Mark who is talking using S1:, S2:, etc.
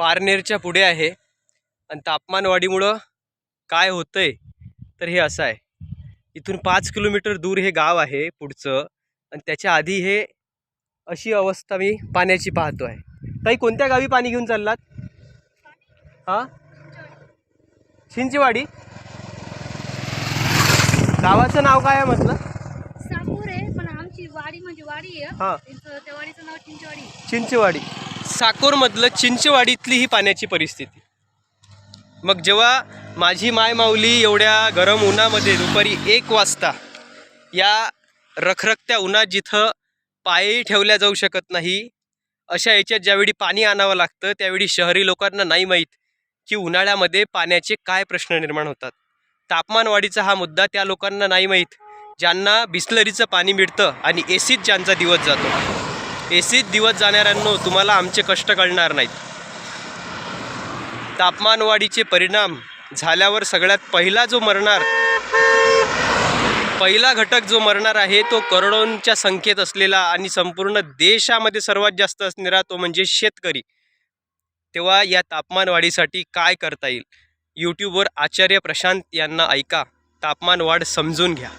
S1: पारनेरच्या पुढे आहे. आणि तापमानवाढीमुळं काय होतंय तर हे असं आहे. इथून पाच किलोमीटर दूर हे गाव आहे पुढचं. आणि त्याच्या आधी हे अशी अवस्था मी पाण्याची पाहतो आहे. ताई कोणत्या गावी पाणी घेऊन चाललात? हां? चिंचवाडी गावाचं नाव काय आहे म्हटलं?
S2: साकूर आहे पण आमची वाडी म्हणजे वाडी आहे.
S1: हां.
S2: त्या वाडीचं नाव चिंचवाडी
S1: चिंचवाडी साकोरमधलं चिंचवाडीतली ही पाण्याची परिस्थिती. मग जेव्हा माझी माय माऊली एवढ्या गरम उन्हामध्ये दुपारी एक वाजता या रखरखत्या उन्हात जिथं पायही ठेवल्या जाऊ शकत नाही अशा याच्यात ज्यावेळी पाणी आणावं लागतं त्यावेळी शहरी लोकांना नाही माहीत की उन्हाळ्यामध्ये पाण्याचे काय प्रश्न निर्माण होतात. तापमानवाढीचा हा मुद्दा त्या लोकांना नाही माहीत ज्यांना बिस्लरीचं पाणी मिळतं आणि एसीत ज्यांचा दिवस जातो. एसीत दिवस जाणाऱ्यांनो तुम्हाला आमचे कष्ट कळणार नाहीत. तापमानवाढीचे परिणाम झाल्यावर सगळ्यात पहिला जो मरणार पहिला घटक जो मरणार आहे तो करोडोंच्या संख्येत असलेला आणि संपूर्ण देशामध्ये सर्वात जास्त असणारा तो म्हणजे शेतकरी. तेव्हा या तापमानवाढीसाठी काय करता येईल? यूट्यूबवर आचार्य प्रशांत यांना ऐका. तापमानवाढ समजून घ्या.